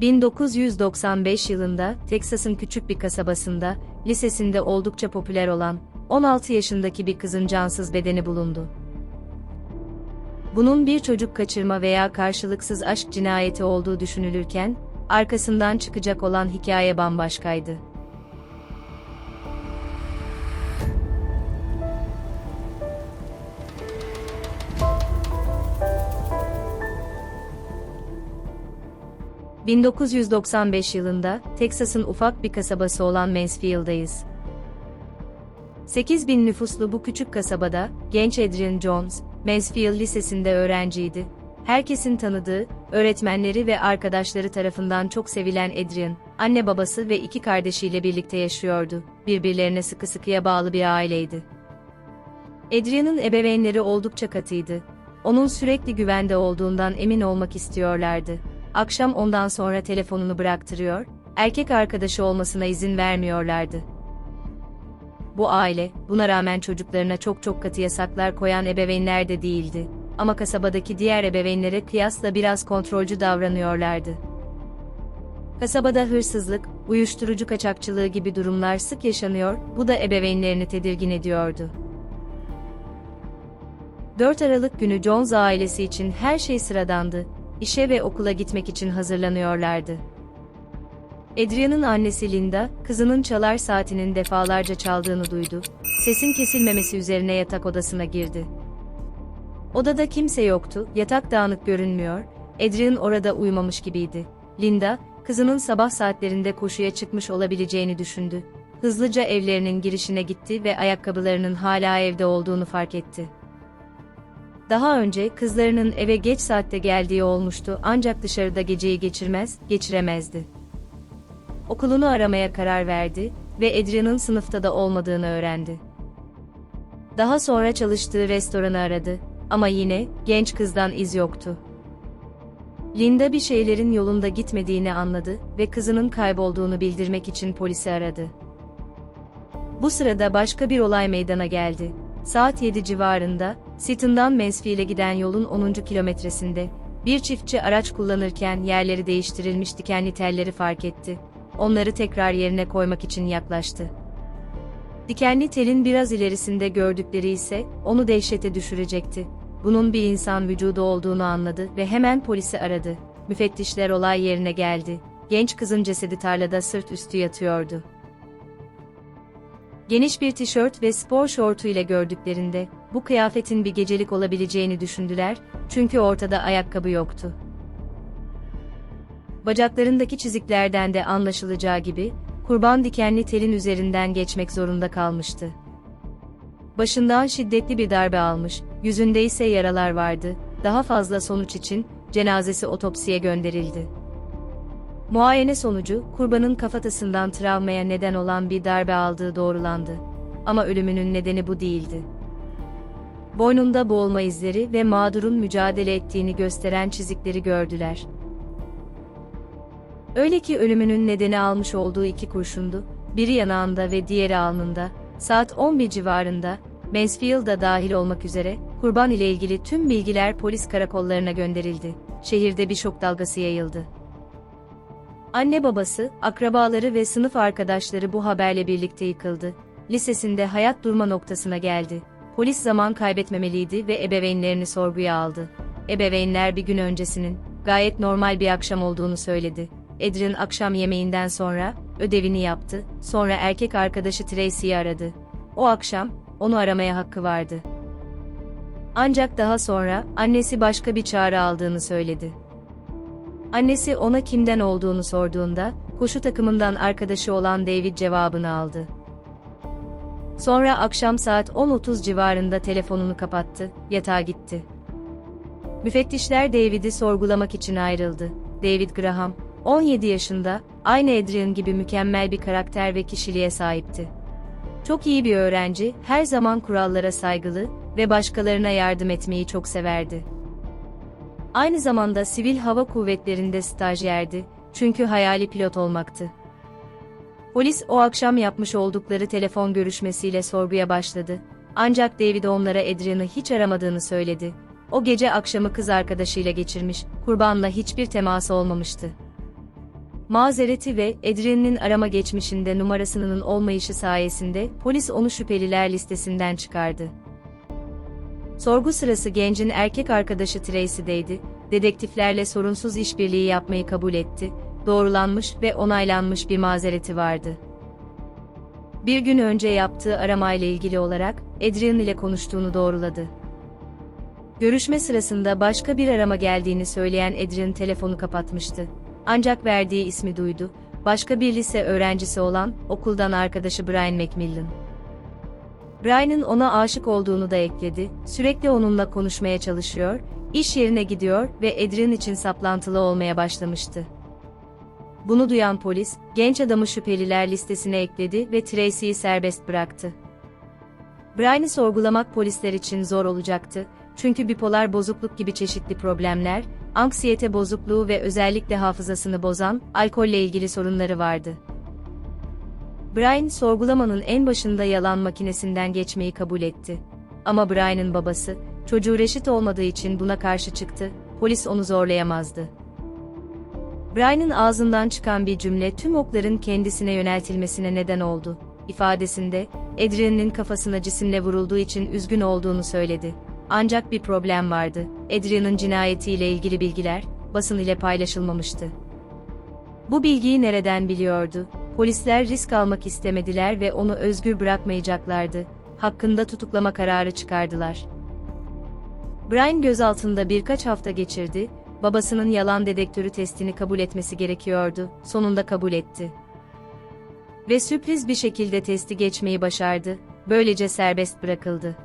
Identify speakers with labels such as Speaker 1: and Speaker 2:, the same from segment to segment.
Speaker 1: 1995 yılında Teksas'ın küçük bir kasabasında, lisesinde oldukça popüler olan 16 yaşındaki bir kızın cansız bedeni bulundu. Bunun bir çocuk kaçırma veya karşılıksız aşk cinayeti olduğu düşünülürken, arkasından çıkacak olan hikaye bambaşkaydı. ...1995 yılında, Teksas'ın ufak bir kasabası olan Mansfield'dayız. 8 bin nüfuslu bu küçük kasabada, genç Adrian Jones, Mansfield Lisesi'nde öğrenciydi. Herkesin tanıdığı, öğretmenleri ve arkadaşları tarafından çok sevilen Adrian, anne babası ve iki kardeşiyle birlikte yaşıyordu. Birbirlerine sıkı sıkıya bağlı bir aileydi. Adrian'ın ebeveynleri oldukça katıydı. Onun sürekli güvende olduğundan emin olmak istiyorlardı. Akşam ondan sonra telefonunu bıraktırıyor, erkek arkadaşı olmasına izin vermiyorlardı. Bu aile, buna rağmen çocuklarına çok çok katı yasaklar koyan ebeveynler de değildi. Ama kasabadaki diğer ebeveynlere kıyasla biraz kontrolcü davranıyorlardı. Kasabada hırsızlık, uyuşturucu kaçakçılığı gibi durumlar sık yaşanıyor, bu da ebeveynlerini tedirgin ediyordu. 4 Aralık günü Jones ailesi için her şey sıradandı. İşe ve okula gitmek için hazırlanıyorlardı. Adrian'ın annesi Linda, kızının çalar saatinin defalarca çaldığını duydu. Sesin kesilmemesi üzerine yatak odasına girdi. Odada kimse yoktu, yatak dağınık görünmüyor, Adrian orada uyumamış gibiydi. Linda, kızının sabah saatlerinde koşuya çıkmış olabileceğini düşündü. Hızlıca evlerinin girişine gitti ve ayakkabılarının hala evde olduğunu fark etti. Daha önce kızlarının eve geç saatte geldiği olmuştu ancak dışarıda geceyi geçirmez, geçiremezdi. Okulunu aramaya karar verdi ve Adrian'ın sınıfta da olmadığını öğrendi. Daha sonra çalıştığı restoranı aradı ama yine genç kızdan iz yoktu. Linda bir şeylerin yolunda gitmediğini anladı ve kızının kaybolduğunu bildirmek için polisi aradı. Bu sırada başka bir olay meydana geldi. Saat 7 civarında, Seaton'dan Mansfield'e giden yolun 10. kilometresinde, bir çiftçi araç kullanırken yerleri değiştirilmiş dikenli telleri fark etti. Onları tekrar yerine koymak için yaklaştı. Dikenli telin biraz ilerisinde gördükleri ise onu dehşete düşürecekti. Bunun bir insan vücudu olduğunu anladı ve hemen polisi aradı. Müfettişler olay yerine geldi. Genç kızın cesedi tarlada sırt üstü yatıyordu. Geniş bir tişört ve spor şortu ile gördüklerinde bu kıyafetin bir gecelik olabileceğini düşündüler çünkü ortada ayakkabı yoktu. Bacaklarındaki çiziklerden de anlaşılacağı gibi kurban dikenli telin üzerinden geçmek zorunda kalmıştı. Başından şiddetli bir darbe almış, yüzünde ise yaralar vardı. Daha fazla sonuç için cenazesi otopsiye gönderildi. Muayene sonucu kurbanın kafatasından travmaya neden olan bir darbe aldığı doğrulandı. Ama ölümünün nedeni bu değildi. Boynunda boğulma izleri ve mağdurun mücadele ettiğini gösteren çizikleri gördüler. Öyle ki ölümünün nedeni almış olduğu iki kurşundu, biri yanağında ve diğeri alnında, saat 11 civarında, Mansfield'a dahil olmak üzere, kurban ile ilgili tüm bilgiler polis karakollarına gönderildi. Şehirde bir şok dalgası yayıldı. Anne babası, akrabaları ve sınıf arkadaşları bu haberle birlikte yıkıldı. Lisesinde hayat durma noktasına geldi. Polis zaman kaybetmemeliydi ve ebeveynlerini sorguya aldı. Ebeveynler bir gün öncesinin, gayet normal bir akşam olduğunu söyledi. Adrian akşam yemeğinden sonra, ödevini yaptı, sonra erkek arkadaşı Tracy'yi aradı. O akşam, onu aramaya hakkı vardı. Ancak daha sonra, annesi başka bir çağrı aldığını söyledi. Annesi ona kimden olduğunu sorduğunda, koşu takımından arkadaşı olan David cevabını aldı. Sonra akşam saat 10.30 civarında telefonunu kapattı, yatağa gitti. Müfettişler David'i sorgulamak için ayrıldı. David Graham, 17 yaşında, aynı Adrian gibi mükemmel bir karakter ve kişiliğe sahipti. Çok iyi bir öğrenci, her zaman kurallara saygılı ve başkalarına yardım etmeyi çok severdi. Aynı zamanda sivil hava kuvvetlerinde stajyerdi, çünkü hayali pilot olmaktı. Polis o akşam yapmış oldukları telefon görüşmesiyle sorguya başladı. Ancak David onlara Adrian'ı hiç aramadığını söyledi. O gece akşamı kız arkadaşıyla geçirmiş, kurbanla hiçbir teması olmamıştı. Mazereti ve Adrian'ın arama geçmişinde numarasının olmayışı sayesinde polis onu şüpheliler listesinden çıkardı. Sorgu sırası gencin erkek arkadaşı Tracy'deydi, dedektiflerle sorunsuz işbirliği yapmayı kabul etti, doğrulanmış ve onaylanmış bir mazereti vardı. Bir gün önce yaptığı aramayla ilgili olarak Adrian ile konuştuğunu doğruladı. Görüşme sırasında başka bir arama geldiğini söyleyen Adrian telefonu kapatmıştı. Ancak verdiği ismi duydu. Başka bir lise öğrencisi olan okuldan arkadaşı Brian Macmillan. Brian'ın ona aşık olduğunu da ekledi. Sürekli onunla konuşmaya çalışıyor, iş yerine gidiyor ve Adrian için saplantılı olmaya başlamıştı. Bunu duyan polis, genç adamı şüpheliler listesine ekledi ve Tracy'yi serbest bıraktı. Brian'ı sorgulamak polisler için zor olacaktı, çünkü bipolar bozukluk gibi çeşitli problemler, anksiyete bozukluğu ve özellikle hafızasını bozan, alkolle ilgili sorunları vardı. Brian, sorgulamanın en başında yalan makinesinden geçmeyi kabul etti. Ama Brian'ın babası, çocuğu reşit olmadığı için buna karşı çıktı, polis onu zorlayamazdı. Brian'ın ağzından çıkan bir cümle tüm okların kendisine yöneltilmesine neden oldu. İfadesinde, Adrian'ın kafasına cisimle vurulduğu için üzgün olduğunu söyledi. Ancak bir problem vardı. Adrian'ın cinayetiyle ilgili bilgiler, basın ile paylaşılmamıştı. Bu bilgiyi nereden biliyordu? Polisler risk almak istemediler ve onu özgür bırakmayacaklardı. Hakkında tutuklama kararı çıkardılar. Brian gözaltında birkaç hafta geçirdi, babasının yalan dedektörü testini kabul etmesi gerekiyordu, sonunda kabul etti. Ve sürpriz bir şekilde testi geçmeyi başardı, böylece serbest bırakıldı.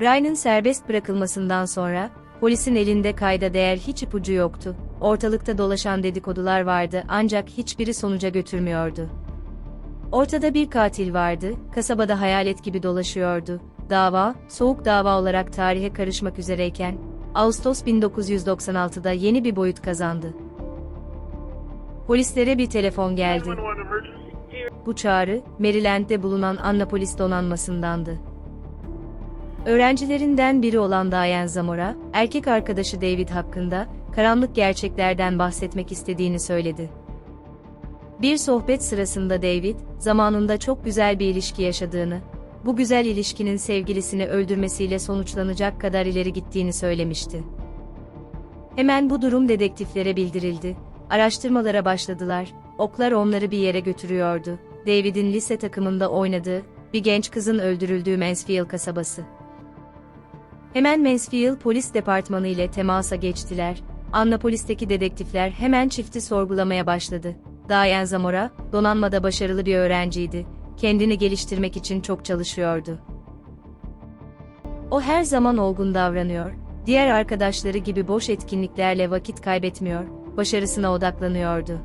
Speaker 1: Brian'ın serbest bırakılmasından sonra, polisin elinde kayda değer hiç ipucu yoktu. Ortalıkta dolaşan dedikodular vardı ancak hiçbiri sonuca götürmüyordu. Ortada bir katil vardı, kasabada hayalet gibi dolaşıyordu. Dava, soğuk dava olarak tarihe karışmak üzereyken, Ağustos 1996'da yeni bir boyut kazandı. Polislere bir telefon geldi. Bu çağrı, Maryland'de bulunan Annapolis donanmasındandı. Öğrencilerinden biri olan Diane Zamora, erkek arkadaşı David hakkında, karanlık gerçeklerden bahsetmek istediğini söyledi. Bir sohbet sırasında David, zamanında çok güzel bir ilişki yaşadığını, bu güzel ilişkinin sevgilisini öldürmesiyle sonuçlanacak kadar ileri gittiğini söylemişti. Hemen bu durum dedektiflere bildirildi. Araştırmalara başladılar. Oklar onları bir yere götürüyordu. David'in lise takımında oynadığı, bir genç kızın öldürüldüğü Mansfield kasabası. Hemen Mansfield Polis Departmanı ile temasa geçtiler. Annapolis'teki dedektifler hemen çifti sorgulamaya başladı. Diane Zamora, donanmada başarılı bir öğrenciydi. Kendini geliştirmek için çok çalışıyordu. O her zaman olgun davranıyor, diğer arkadaşları gibi boş etkinliklerle vakit kaybetmiyor, başarısına odaklanıyordu.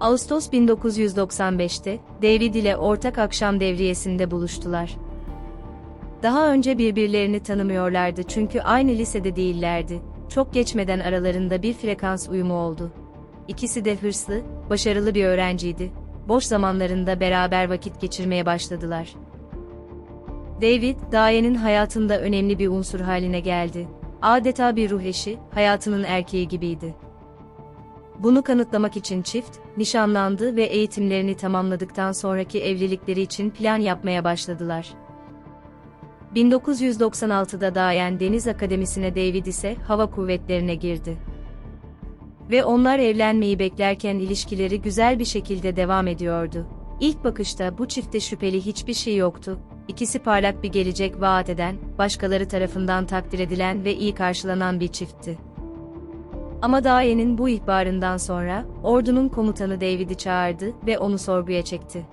Speaker 1: Ağustos 1995'te, David ile ortak akşam devriyesinde buluştular. Daha önce birbirlerini tanımıyorlardı çünkü aynı lisede değillerdi. Çok geçmeden aralarında bir frekans uyumu oldu. İkisi de hırslı, başarılı bir öğrenciydi. Boş zamanlarında beraber vakit geçirmeye başladılar. David, Daye'nin hayatında önemli bir unsur haline geldi. Adeta bir ruh eşi, hayatının erkeği gibiydi. Bunu kanıtlamak için çift, nişanlandı ve eğitimlerini tamamladıktan sonraki evlilikleri için plan yapmaya başladılar. 1996'da Dayen Deniz Akademisi'ne David ise hava kuvvetlerine girdi. Ve onlar evlenmeyi beklerken ilişkileri güzel bir şekilde devam ediyordu. İlk bakışta bu çifte şüpheli hiçbir şey yoktu. İkisi parlak bir gelecek vaat eden, başkaları tarafından takdir edilen ve iyi karşılanan bir çiftti. Ama Dayen'in bu ihbarından sonra, ordunun komutanı David'i çağırdı ve onu sorguya çekti.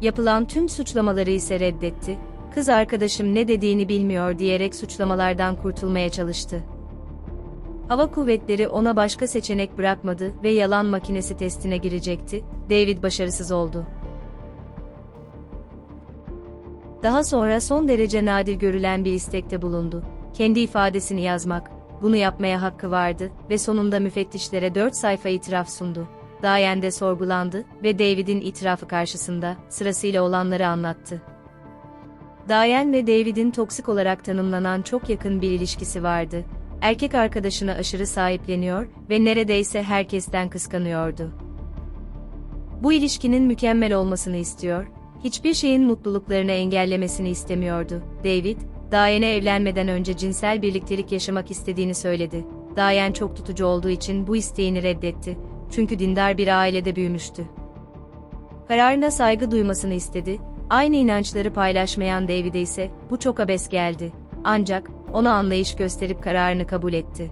Speaker 1: Yapılan tüm suçlamaları ise reddetti kız arkadaşım ne dediğini bilmiyor diyerek suçlamalardan kurtulmaya çalıştı. Hava kuvvetleri ona başka seçenek bırakmadı ve yalan makinesi testine girecekti. David başarısız oldu. Daha sonra son derece nadir görülen bir istekte bulundu. Kendi ifadesini yazmak, bunu yapmaya hakkı vardı ve sonunda müfettişlere 4 sayfa itiraf sundu. Dayen de sorgulandı ve David'in itirafı karşısında sırasıyla olanları anlattı. Diane ve David'in toksik olarak tanımlanan çok yakın bir ilişkisi vardı. erkek arkadaşını aşırı sahipleniyor ve neredeyse herkesten kıskanıyordu. Bu ilişkinin mükemmel olmasını istiyor, hiçbir şeyin mutluluklarını engellemesini istemiyordu. David, Diane'e evlenmeden önce cinsel birliktelik yaşamak istediğini söyledi. Diane çok tutucu olduğu için bu isteğini reddetti. Çünkü dindar bir ailede büyümüştü. Kararına saygı duymasını istedi. Aynı inançları paylaşmayan David'e ise bu çok abes geldi. Ancak ona anlayış gösterip kararını kabul etti.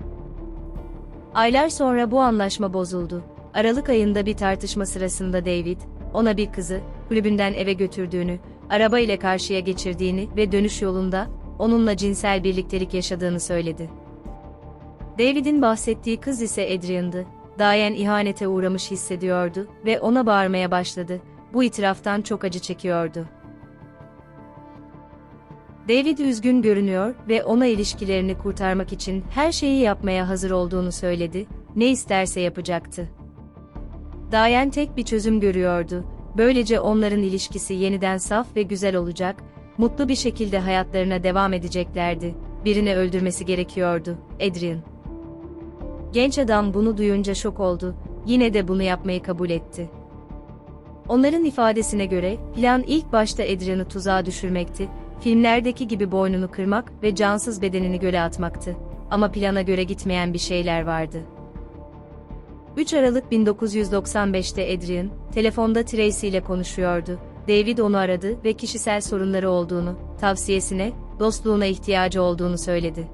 Speaker 1: Aylar sonra bu anlaşma bozuldu. Aralık ayında bir tartışma sırasında David, ona bir kızı, kulübünden eve götürdüğünü, araba ile karşıya geçirdiğini ve dönüş yolunda, onunla cinsel birliktelik yaşadığını söyledi. David'in bahsettiği kız ise Adrian'dı. Diane ihanete uğramış hissediyordu ve ona bağırmaya başladı. Bu itiraftan çok acı çekiyordu. David üzgün görünüyor ve ona ilişkilerini kurtarmak için her şeyi yapmaya hazır olduğunu söyledi, ne isterse yapacaktı. Diane tek bir çözüm görüyordu, böylece onların ilişkisi yeniden saf ve güzel olacak, mutlu bir şekilde hayatlarına devam edeceklerdi. Birini öldürmesi gerekiyordu, Adrian. Genç adam bunu duyunca şok oldu, yine de bunu yapmayı kabul etti. Onların ifadesine göre, plan ilk başta Adrian'ı tuzağa düşürmekti, filmlerdeki gibi boynunu kırmak ve cansız bedenini göle atmaktı. Ama plana göre gitmeyen bir şeyler vardı. 3 Aralık 1995'te Adrian, telefonda Tracy ile konuşuyordu. David onu aradı ve kişisel sorunları olduğunu, tavsiyesine, dostluğuna ihtiyacı olduğunu söyledi.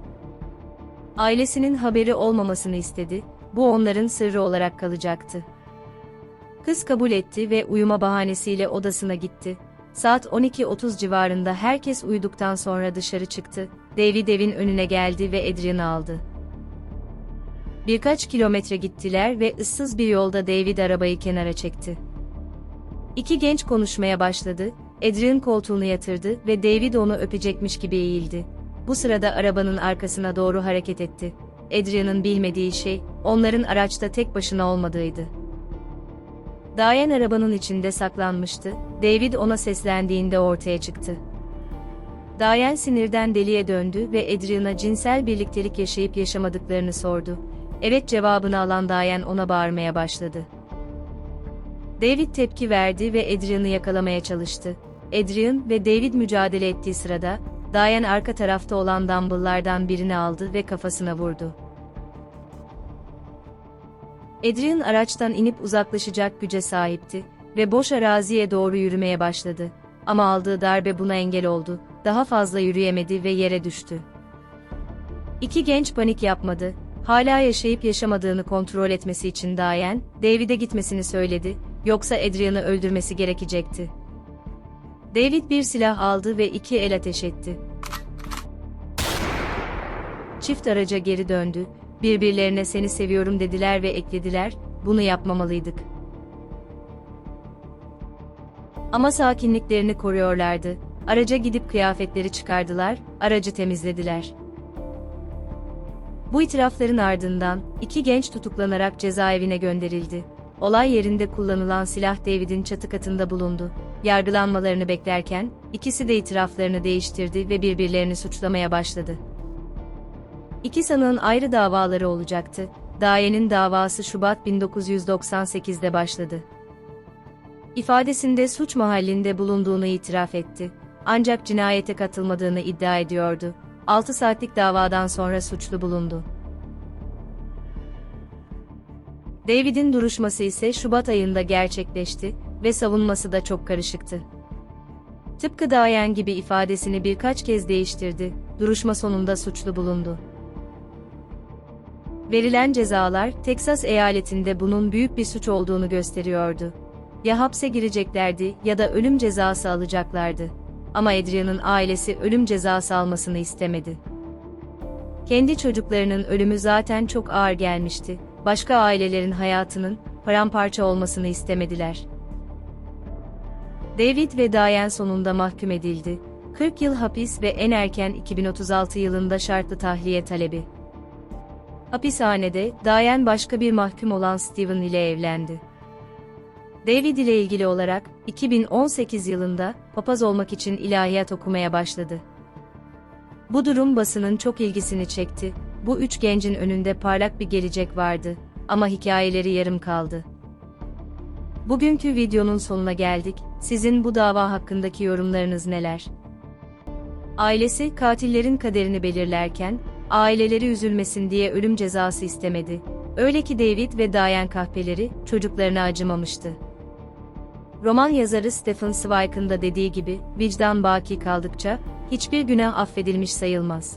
Speaker 1: Ailesinin haberi olmamasını istedi, bu onların sırrı olarak kalacaktı. Kız kabul etti ve uyuma bahanesiyle odasına gitti. Saat 12.30 civarında herkes uyuduktan sonra dışarı çıktı. David evin önüne geldi ve Adrian'ı aldı. Birkaç kilometre gittiler ve ıssız bir yolda David arabayı kenara çekti. İki genç konuşmaya başladı, Adrian koltuğunu yatırdı ve David onu öpecekmiş gibi eğildi. Bu sırada arabanın arkasına doğru hareket etti. Adrian'ın bilmediği şey, onların araçta tek başına olmadığıydı. Diane arabanın içinde saklanmıştı, David ona seslendiğinde ortaya çıktı. Diane sinirden deliye döndü ve Adrian'a cinsel birliktelik yaşayıp yaşamadıklarını sordu. Evet cevabını alan Diane ona bağırmaya başladı. David tepki verdi ve Adrian'ı yakalamaya çalıştı. Adrian ve David mücadele ettiği sırada, Diane arka tarafta olan dumbbelllardan birini aldı ve kafasına vurdu. Adrian araçtan inip uzaklaşacak güce sahipti ve boş araziye doğru yürümeye başladı. Ama aldığı darbe buna engel oldu, daha fazla yürüyemedi ve yere düştü. İki genç panik yapmadı, hala yaşayıp yaşamadığını kontrol etmesi için Diane, David'e gitmesini söyledi, yoksa Adrian'ı öldürmesi gerekecekti. David bir silah aldı ve iki el ateş etti. Çift araca geri döndü, birbirlerine seni seviyorum dediler ve eklediler, bunu yapmamalıydık. Ama sakinliklerini koruyorlardı. Araca gidip kıyafetleri çıkardılar, aracı temizlediler. Bu itirafların ardından iki genç tutuklanarak cezaevine gönderildi. Olay yerinde kullanılan silah David'in çatı katında bulundu. Yargılanmalarını beklerken ikisi de itiraflarını değiştirdi ve birbirlerini suçlamaya başladı. İki sanığın ayrı davaları olacaktı. Daye'nin davası Şubat 1998'de başladı. İfadesinde suç mahallinde bulunduğunu itiraf etti. Ancak cinayete katılmadığını iddia ediyordu. 6 saatlik davadan sonra suçlu bulundu. David'in duruşması ise Şubat ayında gerçekleşti ve savunması da çok karışıktı. Tıpkı Diane gibi ifadesini birkaç kez değiştirdi, duruşma sonunda suçlu bulundu. Verilen cezalar, Teksas eyaletinde bunun büyük bir suç olduğunu gösteriyordu. Ya hapse gireceklerdi ya da ölüm cezası alacaklardı. Ama Adrian'ın ailesi ölüm cezası almasını istemedi. Kendi çocuklarının ölümü zaten çok ağır gelmişti. Başka ailelerin hayatının paramparça olmasını istemediler. David ve Diane sonunda mahkum edildi. 40 yıl hapis ve en erken 2036 yılında şartlı tahliye talebi. Hapishanede, Diane başka bir mahkum olan Steven ile evlendi. David ile ilgili olarak, 2018 yılında, papaz olmak için ilahiyat okumaya başladı. Bu durum basının çok ilgisini çekti. Bu üç gencin önünde parlak bir gelecek vardı ama hikayeleri yarım kaldı. Bugünkü videonun sonuna geldik. Sizin bu dava hakkındaki yorumlarınız neler? Ailesi katillerin kaderini belirlerken, aileleri üzülmesin diye ölüm cezası istemedi. Öyle ki David ve Diane kahpeleri çocuklarına acımamıştı. Roman yazarı Stephen Zweig'ın da dediği gibi, vicdan baki kaldıkça, hiçbir günah affedilmiş sayılmaz.